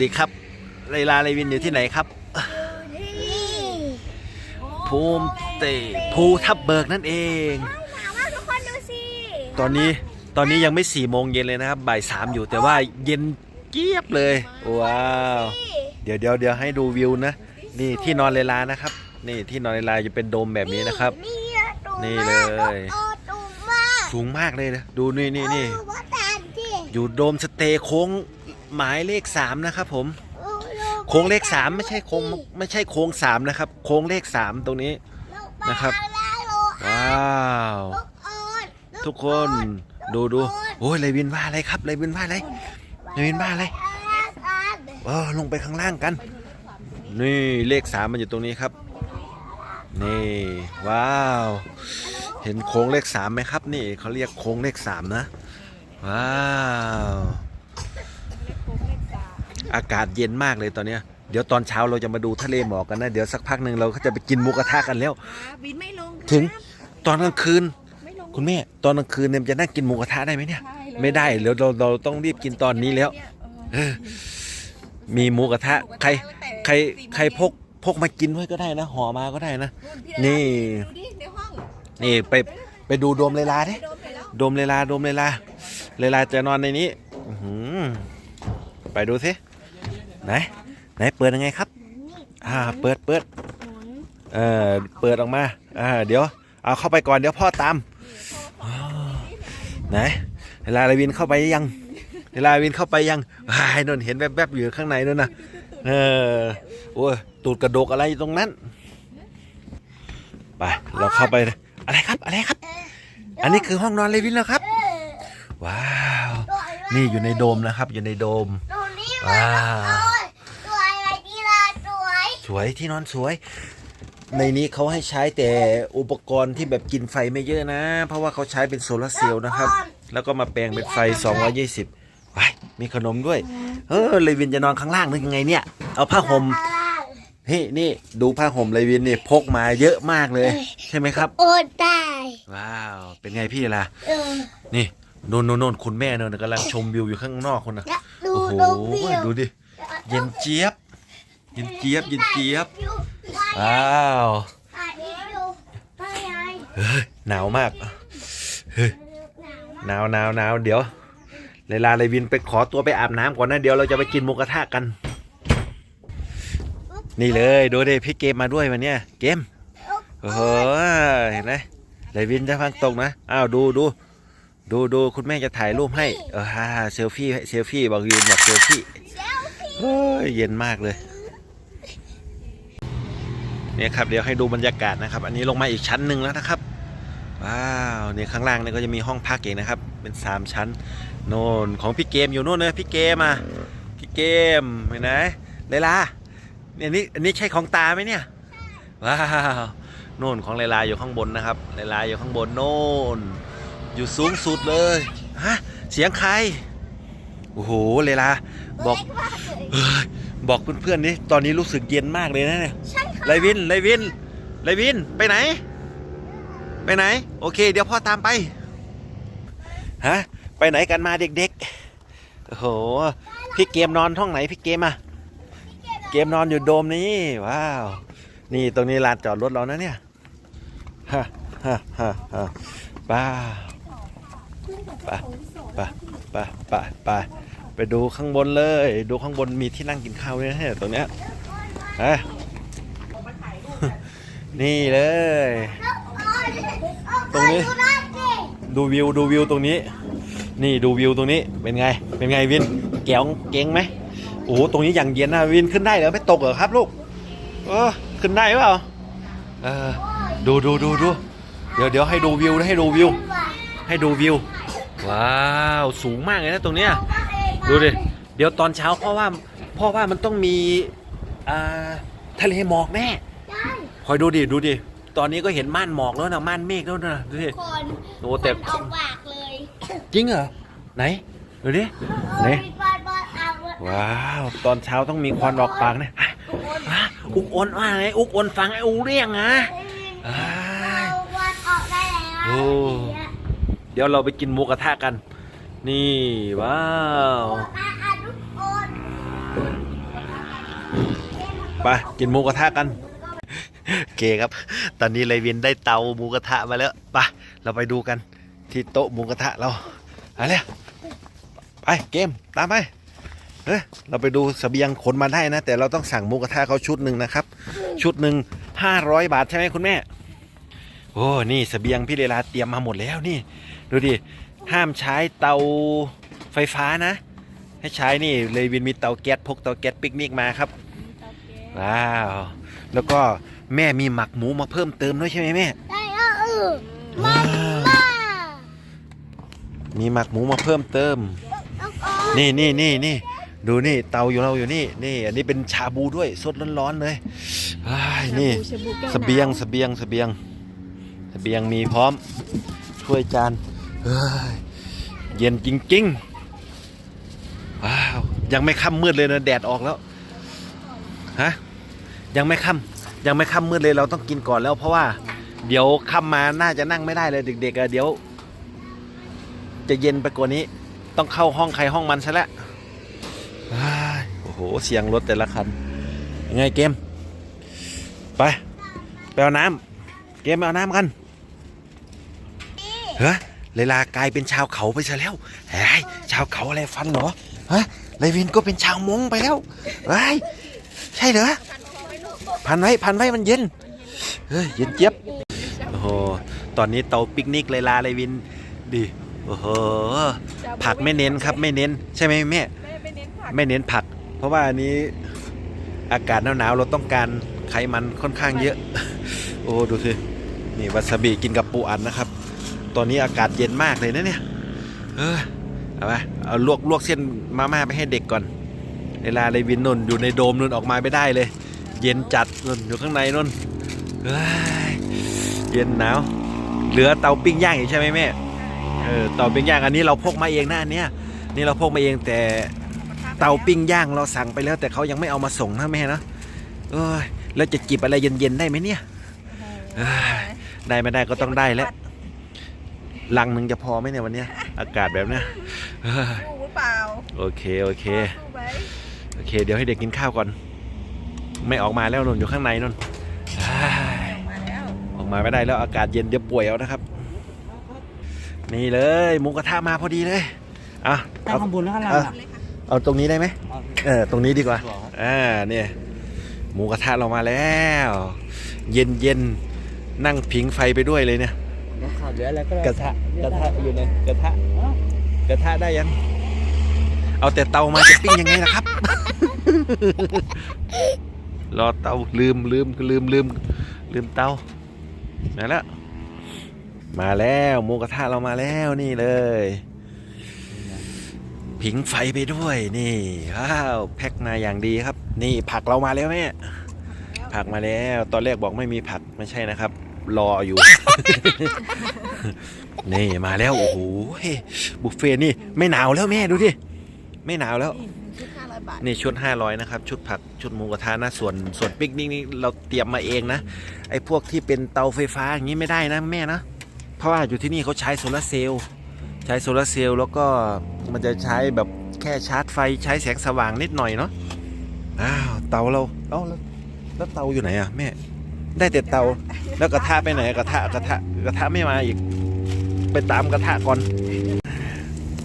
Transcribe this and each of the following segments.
ดีครับไลลาไลวินอยู่ที่ไหนครับภูมิเตภูทับเบิกนั่นเองถามว่าทุกคนดูสิตอนนี้ตอนนี้ยังไม่สี่โมงเย็นเลยนะครับบ่ายสามอยู่แต่ว่าเย็นเจี๊ยบเลยว้าวเดี๋ยวเดี๋ยวเดี๋ยวให้ดูวิวนะนี่ที่นอนเลลานะครับ นี่ที่นอนเลลาจะเป็นโดมแบบนี้นะครับ นี่อะตูนี่มากเลยโอ้ตูมมากสูงมากเลยนะดูนี่นี่นี่เออว่าตามที่อยู่โดมสเตย์โค้ง หมายเลขสามนะครับผมเออลูกโค้งเลขสามไม่ใช่โค้งไม่ใช่โค้งสามนะครับ โค้งเลขสามตรงนี้ลูกนะครับปลาแล้วลูกว้าวลูกออนทุกคนดูดูโอ้ยเลวินว่าอะไรครับเลวินว่าอะไรเลวินว่าอะไรเออลงไปข้างล่างกัน นี่เลขสามมันอยู่ตรงนี้ครับ นี่ว้าว เห็นโค้งเลขสามไหมครับ นี่เขาเรียกโค้งเลขสามนะ ว้าว อากาศเย็นมากเลยตอนเนี้ยเดี๋ยวตอนเช้าเราจะมาดูทะเลหมอกกันนะ เดี๋ยวสักพักหนึ่งเราก็จะไปกินหมูกระทะกันแล้ว บินไม่ลงครับถึงตอนกลางคืน ไม่ลงคุณแม่ตอนกลางคืนเนี่ยมันจะนั่งกินหมูกระทะได้ไหมเนี่ยใช่เลยไม่ได้เดี๋ยวเราเราต้องรีบกินตอนนี้แล้ว เออมีหมูกระทะ ใครแต่ใครสี่โมงใครพกพกมากินด้วยก็ได้นะห่อมาก็ได้นะนู่นพี่นี่ ดูดิในห้องนี่ไปไปดูโดมเลลาดิโดนไปแล้วโดมเลลาโดมเลลาเลลาจะนอนในนี้อื้อหือไปดูสิ ไหนไหนเปิดยังไงครับ อ่า เปิดเปิดเออเปิดออกมา อ่า เดี๋ยว เอาเข้าไปก่อนเดี๋ยวพ่อตามอ๋อไหนเลลาเลวินเข้าไปยังเลลาเลวินเข้าไปยังว้ายนนเห็นแวบๆอยู่ข้างในนั่นนะเออโอ้ยตูดกระดกอะไรอยู่ตรงนั้น ไป เราเข้าไปเลยอะไรครับ อะไรครับ อันนี้คือห้องนอนเลวินแล้วครับ ว้าว นี่อยู่ในโดมนะครับ อยู่ในโดมดูนี่ว้าว สวยอะไรดีล่ะสวย สวยที่นอนสวย ในนี้เขาให้ใช้แต่อุปกรณ์ที่แบบกินไฟไม่เยอะนะ เพราะว่าเขาใช้เป็นโซลาร์เซลล์นะครับ แล้วก็มาแปลงเป็นไฟ 220ว้ายมีขนมด้วย เออเลวินจะนอนข้างล่างนึกยังไงเนี่ย เอาผ้าห่มอะไรนี่นี่ดูผ้าห่มเลวินนี่พกมาเยอะมากเลย ใช่ไหมครับ โอ้ตายว้าวเป็นไงพี่ล่ะเออนี่โน่นโน่นโน่นคุณแม่เนนกำลังชมวิวอยู่ข้างนอกคนนะแล้วดูโอ้โหดูวิวดูดิเย็นเจี๊ยบ เย็นเจี๊ยบเย็นเจี๊ยบวิวว้าวถ่ายวิวไปไงเฮ้ยหนาวมากเฮ้ยหนาวหนาวหนาวเดี๋ยวเลลาเลวินไปขอตัวไปอาบน้ำก่อนนะเดี๋ยวเราจะไปกินหมูกระทะกัน นี่เลยดูดิพี่เกมมาด้วยวันเนี้ยเกมโอ้โหเห็นไหมเลวินจะฟังตรงนะอ้าวดูดูดูดูคุณแม่จะถ่ายรูปให้เออฮ่าเซลฟี่เซลฟี่บอกยืนบอกเซลฟี่เฮ้ยเย็นมากเลย เนี่ยครับเดี๋ยวให้ดูบรรยากาศนะครับ อันนี้ลงมาอีกชั้นหนึ่งแล้วนะครับว้าวเนี่ยข้างล่างเนี่ยก็จะมีห้องพักเองนะครับ เป็นสามชั้น โน่นของพี่เกมอยู่โน่นเลยพี่เกมอะพี่เกมเห็นไหมเลลาเนี่ยนี่อันนี้ใช่ของตาไหมเนี่ยว้าวโน่นของเลลาอยู่ข้างบนนะครับเลลาอยู่ข้างบนโน่นอยู่สูงสุดเลยฮะเสียงใครโอ้โหเลลาบอกเฮ้ยบอกเพื่อนๆนี่ตอนนี้รู้สึกเย็นมากเลยนะเนี่ยใช่ค่ะ ไลวินไลวินไลวินไปไหน ไปไหน โอเค เดี๋ยวพ่อตามไปฮะไปไหนกันมาเด็กๆโอ้โหพี่เกมนอนห้องไหนพี่เกมอะเกมนอนอยู่โดมนี้ว้าว นี่ตรงนี้ลานจอดรถเรานะเนี่ยฮะฮะฮะฮะป้าไปไปไปไปไปไปดูข้างบนเลย ดูข้างบนมีที่นั่งกินข้าวด้วยนะเนี่ยตรงเนี้ยฮะ นี่เลย ตรงนี้ ดูวิวดูวิวตรงนี้ นี่ดูวิวตรงนี้เป็นไง เป็นไงวินแก้วเก่งไหมโอ้โหตรงนี้อย่างเย็นนะวินขึ้นได้เหรอไม่ตกเหรอครับลูกเออขึ้นได้เปล่าเออดูดูดูดูเดี๋ยวเดี๋ยวให้ดูวิวนะให้ดูวิว ให้ดูวิว ว้าวสูงมากเลยนะตรงเนี้ยดูดิเดี๋ยวตอนเช้าพ่อว่าพ่อว่ามันต้องมีอ่าทะเลหมอกแน่ คอยดูดิดูดิ ตอนนี้ก็เห็นม่านหมอกแล้วนะม่านเมฆแล้วนะดูดิ คนโอ้แต่เอาปากเลยจริงเหรอไหนดูดิไหนปิดบ้านบ้านเอาเลยว้าวตอนเช้าต้องมีควันออกปากเนี่ยฮะฮะอุกอนว่าไงอุกอนฟังไอ้อูเรียงนะอ้าย เอาวันออกได้แล้วโอ้ เดี๋ยวเราไปกินหมูกระทะกัน นี่ว้าวอะอะทุกคนไปกินหมูกระทะกัน เกครับ ตอนนี้เลยวินได้เตาหมูกระทะมาแล้วไปเราไปดูกันที่โต๊ะหมูกระทะเราอะไรไปเกมตามไปเฮ้ยเราไปดูเสบียงขนมาได้นะ แต่เราต้องสั่งหมูกระทะเขาชุดหนึ่งนะครับ ชุดหนึ่งห้าร้อยบาทใช่ไหมคุณแม่ โอ้นี่เสบียงพี่เลลาเตรียมมาหมดแล้วนี่ ดูดิห้ามใช้เตาไฟฟ้านะ ให้ใช้นี่เลยวินมีเตาแก๊สพกเตาแก๊สปิกนิกมาครับว้าวแล้วก็ แม่มีหมักหมูมาเพิ่มเติมด้วยใช่ไหมแม่ได้ก็เออว้าวมามีหมักหมูมาเพิ่มเติม แล้วก็นี่นี่นี่นี่ดูนี่เตาอยู่เราอยู่นี่นี่ อันนี้เป็นชาบูด้วยสดร้อนๆเลยว้ายนี่ชาบูแก้วเสบียงน้ำเสบียงเสบียงเสบียงมีพร้อมถ้วยจานเฮ้ยเย็นจริงๆว้าวยังไม่ค่ำมืดเลยนะแดดออกแล้วฮะยังไม่ค่ำ ยังไม่ค่ำมืดเลยเราต้องกินก่อนแล้ว เพราะว่าเดี๋ยวค่ำมาน่าจะนั่งไม่ได้เลยเด็กๆอะเดี๋ยว จะเย็นไปกว่านี้ ต้องเข้าห้องใครห้องมันซะแล้วโอ้โหเสียงรถแต่ละคันยังไงเกม ไปไปเอาน้ำเกมไปเอาน้ำกันเฮ้ยเลลากลายเป็นชาวเขาไปซะแล้วเฮ้ยชาวเขาอะไรฟันเหรอฮะเลวินก็เป็นชาวมงไปแล้วเฮ้ยใช่เหรอ พันไว้พันไว้มันเย็นเฮ้ยเย็นเจี๊ยบโอ้โหตอนนี้เตาปิกนิกเลลาเลวินดิโอ้โหผักไม่เน้นครับไม่เน้น ใช่ไหมแม่แม่ไม่เน้นผักไม่เน้นผัก เพราะว่าอันนี้อากาศหนาวๆเราต้องการไขมันค่อนข้างเยอะ โอ้ดูสินี่วาซาบิกินกับปูอัดนะครับ ตอนนี้อากาศเย็นมากเลยนะเนี่ยเออเอาไปเอาลวกลวกเส้นมาม่าไปให้เด็กก่อน เวลาเลยวินนนอยู่ในโดมนนออกมาไม่ได้เลย เย็นจัดนนอยู่ข้างในนนเฮ้ยเย็นหนาว เหลือเตาปิ้งย่างอีกใช่ไหมแม่เออเตาปิ้งย่างอันนี้เราพกมาเองนะอันเนี้ยนี่เราพกมาเองแต่เตาปิ้งย่างเราสั่งไปแล้ว แต่เขายังไม่เอามาส่งนะแม่เนาะเอ้ยแล้วจะจิบอะไรเย็นๆได้ไหมเนี่ยเอ้ยได้ไม่ได้ก็ต้องได้แล้วลังหนึ่งจะพอไหมเนี่ยวันเนี้ยอากาศแบบเนี้ยเอ้ยสู้หรือเปล่าโอเคโอเคสู้ไหมโอเค เดี๋ยวให้เด็กกินข้าวก่อน ไม่ออกมาแล้วนนอยู่ข้างในนนเอ้ยออกมาแล้วออกมาไม่ได้แล้วอากาศเย็นเดี๋ยวป่วยเอานะครับ นี่เลยหมูกระทะมาพอดีเลยอะตั้เอางข้างบนแล้วข้างล่างเอาอะเลยค่ะเอาตรงนี้ได้ไหมเอาเออตรงนี้ดีกว่าสวยครับอ่าเนี่ยหมูกระทะเรามาแล้ว เย็นเย็นนั่งผิงไฟไปด้วยเลยเนี่ยแล้วขาดเหลืออะไรก็กระทะกระทะอยู่ในกระทะกระทะได้ยัง เอาแต่เตามาจะปิ้งยังไงล่ะครับ รอเตาลืมลืมลืมลืมลืมเตามาแล้วมาแล้วหมูกระทะเรามาแล้วนี่เลย ผิงไฟไปด้วยนี่ว้าวแพ็คมาอย่างดีครับ นี่ผักเรามาแล้วแม่ผักมาแล้ว ตอนแรกบอกไม่มีผักไม่ใช่นะครับ รออยู่ นี่มาแล้วโอ้โหบุฟเฟ่นี่ ไม่หนาวแล้วแม่ดูดิไม่หนาวแล้ว บาท นี่ชุด 500 นะครับ ชุดผักชุดหมูกระทะนะส่วนส่วนปิกนิกนี่เราเตรียมมาเองนะ ไอ้พวกที่เป็นเตาไฟฟ้าอย่างนี้ไม่ได้นะแม่นะ เพราะว่าอยู่ที่นี่เขาใช้โซลาร์เซลล์ใช้โซลาร์เซลล์แล้วก็มันจะใช้แบบแค่ชาร์จไฟใช้แสงสว่างนิดหน่อยเนาะอ้าวเตาเราเอ้าแล้วแล้วเตาอยู่ไหนอะแม่ ได้แต่เตาแล้วกระทะไปไหนกระทะกระทะกระทะไม่มาอีก ไปตามกระทะก่อน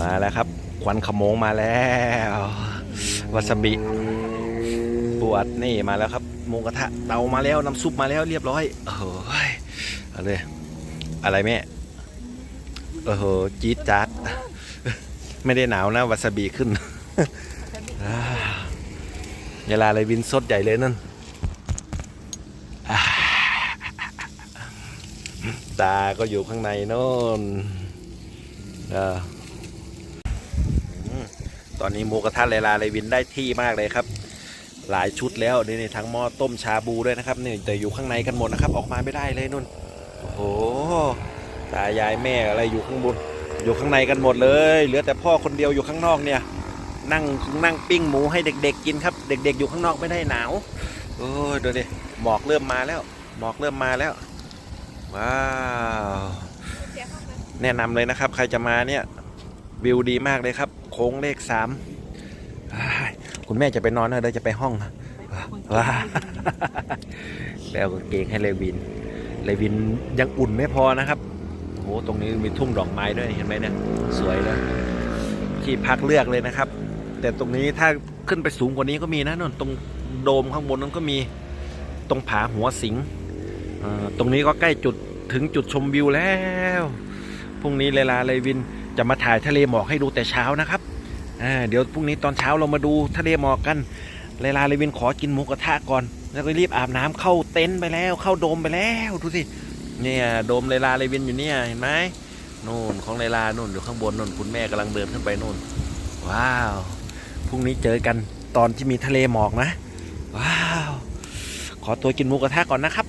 มาแล้วครับควันขโมงมาแล้ว วาซาบิปวดนี่มาแล้วครับหมูกระทะเตามาแล้วน้ำซุปมาแล้วเรียบร้อยโอ้โหเอาเลยอะไรแม่โอ้โหจี๊ดจ๊าดไม่ได้หนาวนะวาซาบิขึ้นเวลาเลยวินสดใหญ่เลยนั่นตาก็อยู่ข้างในโน่นอออืม ตอนนี้หมูกระทะเลลาเลยวินได้ที่มากเลยครับ หลายชุดแล้วนี่นทั้งหม้อต้มชาบูด้วยนะครับนี่แต่อยู่ข้างในกันหมดนะครับ ออกมาไม่ได้เลยนุ่นโอ้ตายายแม่อะไรอยู่ข้างบนอยู่ข้างในกันหมดเลย เหลือแต่พ่อคนเดียวอยู่ข้างนอกเนี่ย นั่งนั่งปิ้งหมูให้เด็ก ๆ กินครับ เด็ก ๆ อยู่ข้างนอกไม่ได้หนาวโอ้ยดูดิหมอกเริ่มมาแล้ว หมอกเริ่มมาแล้วว้าวแนะนำเลยนะครับ ใครจะมาเนี่ยวิวดีมากเลยครับ โค้งเลขสามอ้ายคุณแม่จะไปนอนนะเดี๋ยวจะไปห้องนะว้าแล้วกางเกงให้เลวิน เลวินยังอุ่นไม่พอนะครับโอ้โหตรงนี้มีทุ่งดอกไม้ด้วยเห็นไหมเนี่ยสวยเลยที่พักเลือกเลยนะครับ แต่ตรงนี้ถ้าขึ้นไปสูงกว่านี้ก็มีนะนนตรงโดมข้างบนนั้นก็มีตรงผาหัวสิงเอ่อตรงนี้ก็ใกล้จุดถึงจุดชมวิวแล้วพรุ่งนี้เลลาเลวินจะมาถ่ายทะเลหมอกให้ดูแต่เช้านะครับอ่า เดี๋ยวพรุ่งนี้ตอนเช้าเรามาดูทะเลหมอกกันเลลาเลวินขอกินหมูกระทะก่อน แล้วก็รีบอาบน้ำเข้าเต็นท์ไปแล้ว เข้าโดมไปแล้วดูสิเนี่ยโดมเลลาเลวินอยู่เนี่ยเห็นไหมนู่นของเลลานู่นอยู่ข้างบนนู่นคุณแม่กำลังเดินขึ้นไปนู่น ว้าวพรุ่งนี้เจอกันตอนที่มีทะเลหมอกนะ ว้าว ขอตัวกินหมูกระทะก่อนนะครับ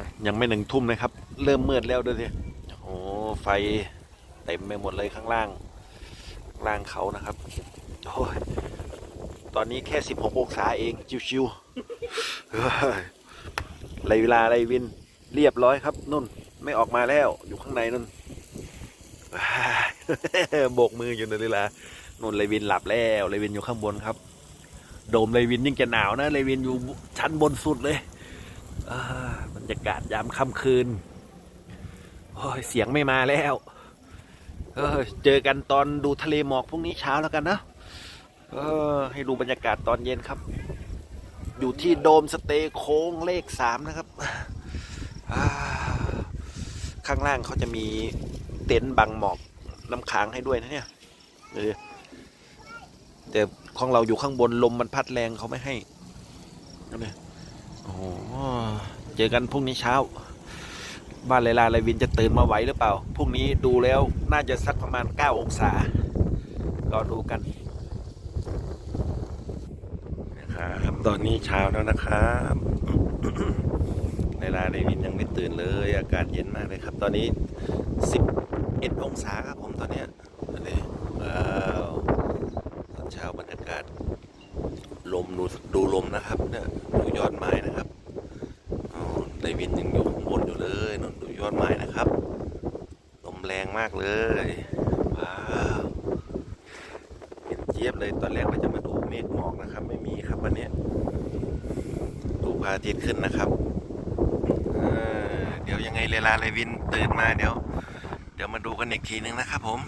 ยยังไม่หนึ่งทุ่มนะครับ เริ่มมืดแล้วด้วยสิโอ้ไฟ เต็มไปหมดเลยข้างล่างล่างเขานะครับโอ้ยตอนนี้แค่ 16 องศาเองชิวๆเฮ้ยเลยเวลาไรวินเรียบร้อยครับนุ่นไม่ออกมาแล้วอยู่ข้างในนุ่นโบกมืออยู่ในเวลานุ่นเลยวินหลับแล้วเลยวินอยู่ข้างบนครับ โดมเลยวินยิ่งจะหนาวนะเลยวินอยู่ชั้นบนสุดเลยอ่าบรรยากาศยามค่ำคืนโอ้ยเสียงไม่มาแล้ว เออเจอกันตอนดูทะเลหมอกพรุ่งนี้เช้าแล้วกันนะเออให้ดูบรรยากาศตอนเย็นครับ อยู่ที่โดมสเตย์โค้งเลขสามนะครับ ข้างล่างเขาจะมีเต็นท์บังหมอกน้ำค้างให้ด้วยนะเนี่ยเออแต่ของเราอยู่ข้างบนลมมันพัดแรงเขาไม่ให้นั่นเลยโอ้เจอกันพรุ่งนี้เช้า บ้านเลลาเลวินจะตื่นมาไหวหรือเปล่า พรุ่งนี้ดูแล้วน่าจะสักประมาณ 9 องศารอดูกันนะครับตอนนี้เช้าแล้วนะครับเลลาเลวินยังไม่ตื่นเลย อากาศเย็นมากเลยครับ ตอนนี้ 11 องศาครับผมตอนเนี้ยนี่ว้าวตอนเช้าบรรยากาศ ลมดูดูลมนะครับเนี่ยดูยอดไม้นะครับอ๋อไดวินยังอยู่ เลยนนดูยอดไม้นะครับ ลมแรงมากเลย ว้าวเห็นเจี๊ยบเลยตอนแรกว่าจะมาดูเมฆหมอกนะครับ ไม่มีครับวันนี้ดูพระอาทิตย์ขึ้นนะครับเเดี๋ยวยังไงเลลาเลวินตื่นมาเดี๋ยว เดี๋ยวมาดูกันอีกทีนึงนะครับ ผม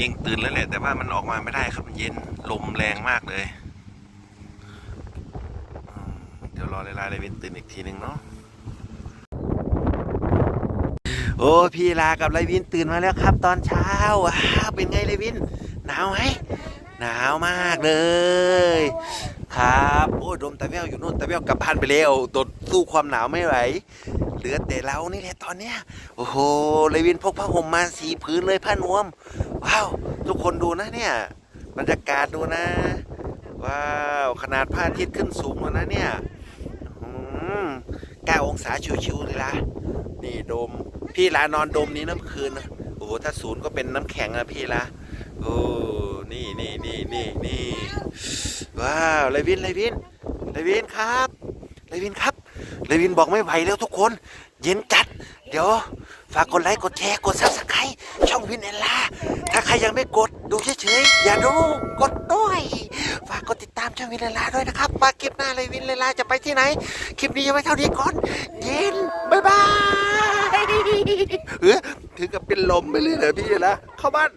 ยิงตื่นแล้วแหละแต่ว่ามันออกมาไม่ได้ครับมันเย็นลมแรงมากเลย เดี๋ยวรอเลลาเลวินตื่นอีกทีหนึ่งเนาะ โอ้พี่ลากับเลวินตื่นมาแล้วครับ ตอนเช้าว้าวเป็นไงเลวิน หนาวไหมหนาวมากเลย ครับโอ้โดมตะเวลอยู่นู่นตะเวลกลับบ้านไปแล้วตดสู้ความหนาวไม่ไหวเหลือแต่เรานี่แหละตอนเนี้ยโอ้โหเลวินพกผ้าห่มมาสีพื้นเลยผ้านวม ว้าว ทุกคนดูนะเนี่ยบรรยากาศดูนะ ว้าวขนาดพระอาทิตย์ขึ้นสูงแล้วนะเนี่ยอืมเก้าองศาชิวๆเลยละนี่โดม พี่ลานอนโดมนี้น้ำคืนนะโอ้โหถ้าศูนย์ก็เป็นน้ำแข็งอะพี่ละโอ้นี่นี่นี่นี่นี่ว้าวเลวินเลวินเลวินครับเลวินครับเลวินบอกไม่ไหวแล้วทุกคน เย็นจัด เดี๋ยว ฝากกดไลค์ กดแชร์ กดซับสไครต์ช่องวินเอลล่าถ้าใครยังไม่กดดูเฉยๆ อย่าดู กดด้วย ฝากกดติดตามช่องวินเอลล่าด้วยนะครับว่าคลิปหน้าเลยวินเอลล่าจะไปที่ไหน คลิปนี้ยังไม่เท่านี้ก่อน เย็น บ๊ายบายเออถึงกับเป็นลมไปเลยเหรอพี่ละเข้าบ้าน